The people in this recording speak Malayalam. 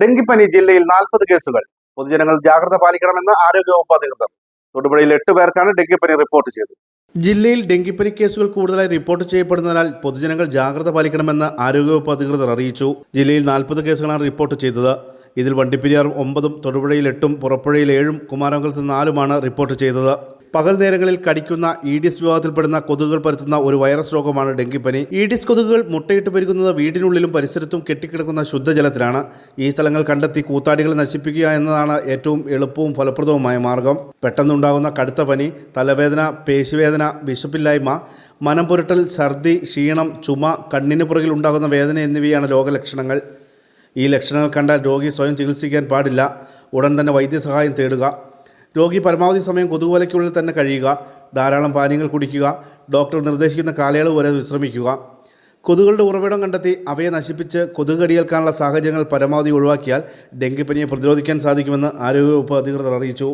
ഡെങ്കിപ്പനി ജില്ലയിൽ നാൽപ്പത് കേസുകൾ. പൊതുജനങ്ങൾ ജാഗ്രത പാലിക്കണമെന്ന് ആരോഗ്യവകുപ്പ് അധികൃതർ. തൊടുപുഴയിൽ എട്ട് പേർക്കാണ് ഡെങ്കിപ്പനി റിപ്പോർട്ട് ചെയ്തത്. ജില്ലയിൽ ഡെങ്കിപ്പനി കേസുകൾ കൂടുതലായി റിപ്പോർട്ട് ചെയ്യപ്പെടുന്നതിനാൽ പൊതുജനങ്ങൾ ജാഗ്രത പാലിക്കണമെന്ന് ആരോഗ്യവകുപ്പ് അധികൃതർ അറിയിച്ചു. ജില്ലയിൽ നാൽപ്പത് കേസുകളാണ് റിപ്പോർട്ട് ചെയ്തത്. ഇതിൽ വണ്ടിപ്പെരിയാറും ഒമ്പതും തൊടുപുഴയിൽ എട്ടും പുറപ്പുഴയിൽ ഏഴും കുമാരമംഗലത്ത് നാലുമാണ് റിപ്പോർട്ട് ചെയ്തത്. പകൽ നേരങ്ങളിൽ കടിക്കുന്ന ഈഡിസ് വിഭാഗത്തിൽപ്പെടുന്ന കൊതുകുകൾ പരത്തുന്ന ഒരു വൈറസ് രോഗമാണ് ഡെങ്കിപ്പനി. ഈഡിസ് കൊതുകുകൾ മുട്ടയിട്ട് പെരുകുന്നത് വീടിനുള്ളിലും പരിസരത്തും കെട്ടിക്കിടക്കുന്ന ശുദ്ധജലത്തിലാണ്. ഈ സ്ഥലങ്ങൾ കണ്ടെത്തി കൂത്താടികളെ നശിപ്പിക്കുക എന്നതാണ് ഏറ്റവും എളുപ്പവും ഫലപ്രദവുമായ മാർഗം. പെട്ടെന്നുണ്ടാകുന്ന കടുത്ത പനി തലവേദന പേശിവേദന വിശപ്പില്ലായ്മ മനം പുരട്ടൽ ഛർദി ക്ഷീണം ചുമ കണ്ണിന് പുറകിൽ ഉണ്ടാകുന്ന വേദന എന്നിവയാണ് രോഗലക്ഷണങ്ങൾ. ഈ ലക്ഷണങ്ങൾ കണ്ടാൽ രോഗി സ്വയം ചികിത്സിക്കാൻ പാടില്ല. ഉടൻ തന്നെ വൈദ്യസഹായം തേടുക. രോഗി പരമാവധി സമയം കൊതുകുവലയ്ക്കുള്ളിൽ തന്നെ കഴിയുക ധാരാളം പാനീയങ്ങൾ കുടിക്കുക ഡോക്ടർ നിർദ്ദേശിക്കുന്ന കാലയളവ് വരെ വിശ്രമിക്കുക. കൊതുകുകളുടെ ഉറവിടം കണ്ടെത്തി അവയെ നശിപ്പിച്ച് കൊതുക് കടിയേൽക്കാനുള്ള സാഹചര്യങ്ങൾ പരമാവധി ഒഴിവാക്കിയാൽ ഡെങ്കിപ്പനിയെ പ്രതിരോധിക്കാൻ സാധിക്കുമെന്ന് ആരോഗ്യവകുപ്പ് അധികൃതർ അറിയിച്ചു.